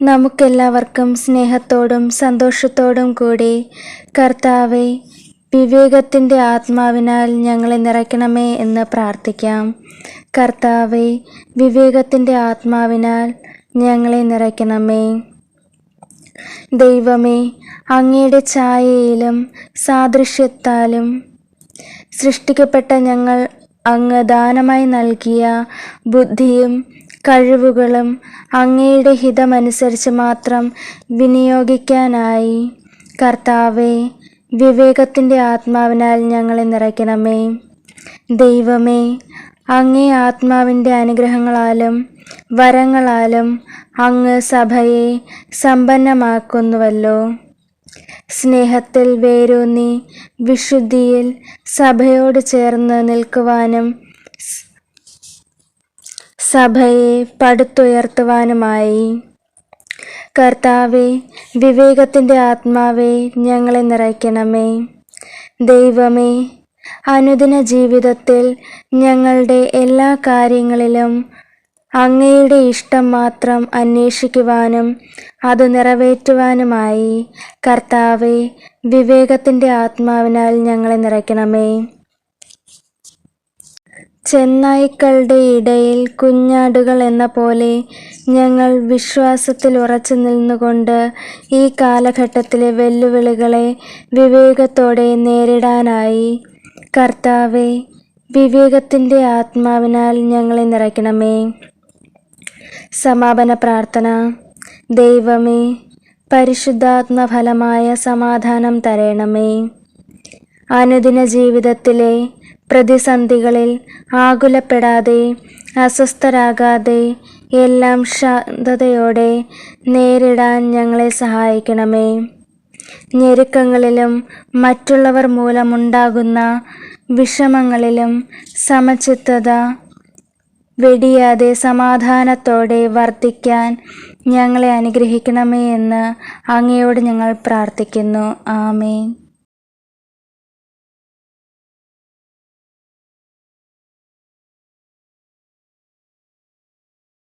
നമുക്കെല്ലാവർക്കും സ്നേഹത്തോടും സന്തോഷത്തോടും കൂടി കർത്താവെ വിവേകത്തിന്റെ ആത്മാവിനാൽ ഞങ്ങളെ നിറയ്ക്കണമേ എന്ന് പ്രാർത്ഥിക്കാം. കർത്താവെ വിവേകത്തിന്റെ ആത്മാവിനാൽ ഞങ്ങളെ നിറയ്ക്കണമേ. ദൈവമേ അങ്ങയുടെ ഛായയിലും സാദൃശ്യത്താലും സൃഷ്ടിക്കപ്പെട്ട ഞങ്ങൾ അങ്ങ് ദാനമായി നൽകിയ ബുദ്ധിയും കഴിവുകളും അങ്ങയുടെ ഹിതമനുസരിച്ച് മാത്രം വിനിയോഗിക്കാനായി. കർത്താവെ വിവേകത്തിന്റെ ആത്മാവിനാൽ ഞങ്ങളെ നിറയ്ക്കണമേ. ദൈവമേ അങ്ങേ ആത്മാവിന്റെ അനുഗ്രഹങ്ങളാലും വരങ്ങളാലും അങ്ങ് സഭയെ സമ്പന്നമാക്കുന്നുവല്ലോ. സ്നേഹത്തിൽ വേരൂന്നി വിശുദ്ധിയിൽ സഭയോട് ചേർന്ന് നിൽക്കുവാനും സഭയെ പടുത്തുയർത്തുവാനുമായി. കർത്താവെ വിവേകത്തിന്റെ ആത്മാവെ ഞങ്ങളെ നിറയ്ക്കണമേ. ദൈവമേ അനുദിന ജീവിതത്തിൽ ഞങ്ങളുടെ എല്ലാ കാര്യങ്ങളിലും അങ്ങയുടെ ഇഷ്ടം മാത്രം അന്വേഷിക്കുവാനും അത് നിറവേറ്റുവാനുമായി കർത്താവെ വിവേകത്തിന്റെ ആത്മാവിനാൽ ഞങ്ങളെ നിറയ്ക്കണമേ. ചെന്നായ്ക്കളുടെ ഇടയിൽ കുഞ്ഞാടുകൾ എന്ന പോലെ ഞങ്ങൾ വിശ്വാസത്തിൽ ഉറച്ചു നിന്നുകൊണ്ട് ഈ കാലഘട്ടത്തിലെ വെല്ലുവിളികളെ വിവേകത്തോടെ നേരിടാനായി. കർത്താവെ വിവേകത്തിന്റെ ആത്മാവിനാൽ ഞങ്ങളെ നിറയ്ക്കണമേ. സമാപന പ്രാർത്ഥന. ദൈവമേ പരിശുദ്ധാത്മ ഫലമായ സമാധാനം തരണമേ. അനുദിന ജീവിതത്തിലെ പ്രതിസന്ധികളിൽ ആകുലപ്പെടാതെ അസ്വസ്ഥരാകാതെ എല്ലാം ശാന്തതയോടെ നേരിടാൻ ഞങ്ങളെ സഹായിക്കണമേ. ഞെരുക്കങ്ങളിലും മറ്റുള്ളവർ മൂലമുണ്ടാകുന്ന വിഷമങ്ങളിലും സമചിത്തത വെടിയാതെ സമാധാനത്തോടെ വർദ്ധിക്കാൻ ഞങ്ങളെ അനുഗ്രഹിക്കണമേ എന്ന് അങ്ങയോട് ഞങ്ങൾ പ്രാർത്ഥിക്കുന്നു. ആമേൻ.